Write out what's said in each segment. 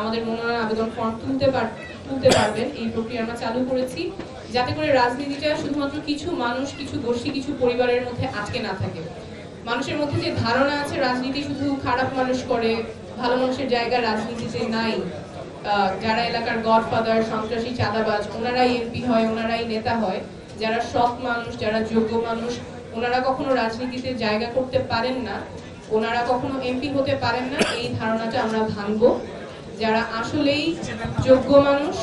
আমাদের মনোনয়ন আবেদন ফর্ম তুলতে পার, তুলতে পারবেন। এই প্রক্রিয়া আমরা চালু করেছি। যাতে করে রাজনীতিটা শুধুমাত্র কিছু মানুষ, কিছু গোষ্ঠী কিছু পরিবারের মধ্যে আটকে না থাকে। মানুষের মধ্যে যে ধারণা আছে, রাজনীতি শুধু খারাপ মানুষ করে, ভালো মানুষের জায়গা রাজনীতিতে নাই। যারা এলাকার গডফাদার, সন্ত্রাসী, চাঁদাবাজ, ওনারাই এমপি হয়, ওনারাই নেতা হয়, যারা সৎ মানুষ, যারা যোগ্য মানুষ, ওনারা কখনো রাজনীতিতে জায়গা করতে পারেন না। ওনারা কখনো এমপি হতে পারেন না। এই ধারণাটা আমরা ভাঙবো। যারা আসলেই যোগ্য মানুষ,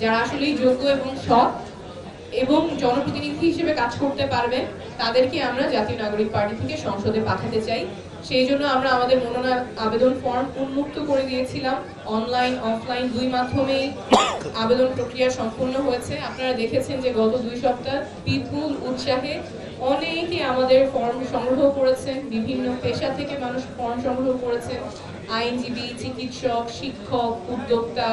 যারা আসলেই যোগ্য এবং সৎ এবং জনপ্রতিনিধি হিসেবে কাজ করতে পারবে, তাদেরকে আমরা জাতীয় নাগরিক পার্টি থেকে সংসদে পাঠাতে চাই। সেই জন্য আমরা আমাদের মনোনয়ন আবেদন ফর্ম উন্মুক্ত করে দিয়েছিলাম অনলাইন অফলাইন দুই মাধ্যমেই আবেদন প্রক্রিয়া সম্পূর্ণ হয়েছে। আপনারা দেখেছেন যে গত দুই সপ্তাহ বিপুল উৎসাহে অনেকে আমাদের ফর্ম সংগ্রহ করেছেন, বিভিন্ন পেশা থেকে মানুষ ফর্ম সংগ্রহ করেছেন আইনজীবী, চিকিৎসক, শিক্ষক, উদ্যোক্তা।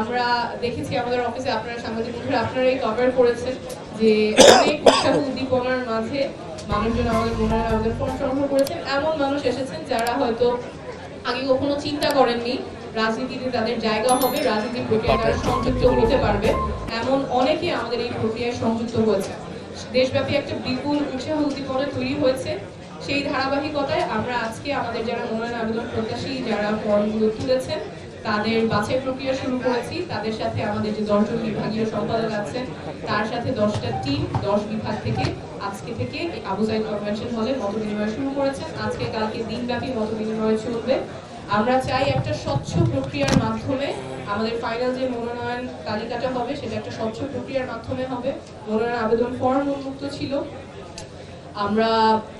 আমরা দেখেছি আমাদের অফিসে আপনারা সাংবাদিক বন্ধুরা, আপনারাই কভার করেছেন যে অনেক উৎসাহ উদ্দীপনার মাঝে মানুষজন আমাদের মনোনয়ন আমাদের ফর্ম সংগ্রহ করেছেন। এমন মানুষ এসেছেন যারা হয়তো আগে কখনো চিন্তা করেননি রাজনীতিতে তাদের জায়গা হবে, রাজনীতি প্রক্রিয়ায় তারা সংযুক্ত হতে পারবে। এমন অনেকে আমাদের এই প্রক্রিয়ায় সংযুক্ত হয়েছে। দেশব্যাপী একটা বিপুল উৎসাহ উদ্দীপনা তৈরি হয়েছে। সেই ধারাবাহিকতায় আমরা আজকে আমাদের যারা মনোনয়ন আবেদন প্রত্যাশী, যারা ফর্মগুলো তুলেছেন তাদের বাছাই প্রক্রিয়া শুরু করেছি। তাদের সাথে আমাদের যে দশজন বিভাগীয় সম্পাদক আছেন তার সাথে দশটা টিম দশ বিভাগ থেকে আজকে থেকে আবু সাইদ কনভেনশন হলে মত বিনিময় শুরু করেছেন। আজকে কালকে দিনব্যাপী মত বিনিময় চলবে। আমরা চাই একটা স্বচ্ছ প্রক্রিয়ার মাধ্যমে আমাদের ফাইনাল যে মনোনয়ন তালিকাটা হবে সেটা একটা স্বচ্ছ প্রক্রিয়ার মাধ্যমে হবে। মনোনয়ন আবেদন ফর্ম উন্মুক্ত ছিল। আমরা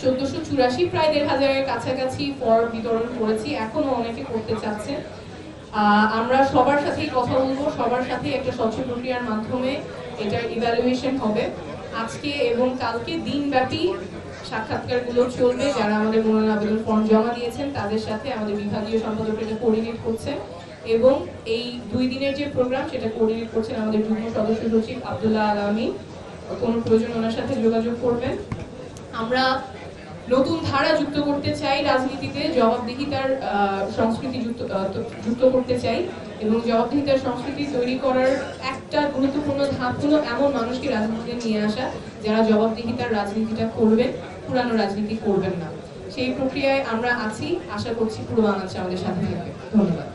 চোদ্দশো চুরাশি প্রায় দেড় হাজারের কাছাকাছি ফর্ম বিতরণ করেছি। এখনও অনেকে করতে চাচ্ছেন। আহ, আমরা সবার সাথেই কথা বলব, সবার সাথে একটা স্বচ্ছ প্রক্রিয়ার মাধ্যমে এটার ইভ্যালুয়েশন হবে। আজকে এবং কালকে দিনব্যাপী সাক্ষাৎকারগুলো চলবে, যারা আমাদের মনোনয়ন আবেদন ফর্ম জমা দিয়েছেন, তাদের সাথে আমাদের বিভাগীয় সম্পাদক এটা কোঅর্ডিনেট করছেন। এবং এই দুই দিনের যে প্রোগ্রাম সেটা কোঅর্ডিনেট করছেন আমাদের যুগ্ম সদস্য সচিব আবদুল্লাহ আলামী কোনো প্রয়োজন ওনার সাথে যোগাযোগ করবেন। আমরা নতুন ধারা যুক্ত করতে চাই রাজনীতিতে, জবাবদিহিতার সংস্কৃতি যুক্ত যুক্ত করতে চাই এবং জবাবদিহিতার সংস্কৃতি তৈরি করার একটা গুরুত্বপূর্ণ ধাপ হলো এমন মানুষকে রাজনীতিতে নিয়ে আসা যারা জবাবদিহিতার রাজনীতিটা করবেন, পুরানো রাজনীতি করবেন না। সেই প্রক্রিয়ায় আমরা আছি। আশা করছি পুরো বাংলাদেশ আমাদের সাথে থাকবে। ধন্যবাদ।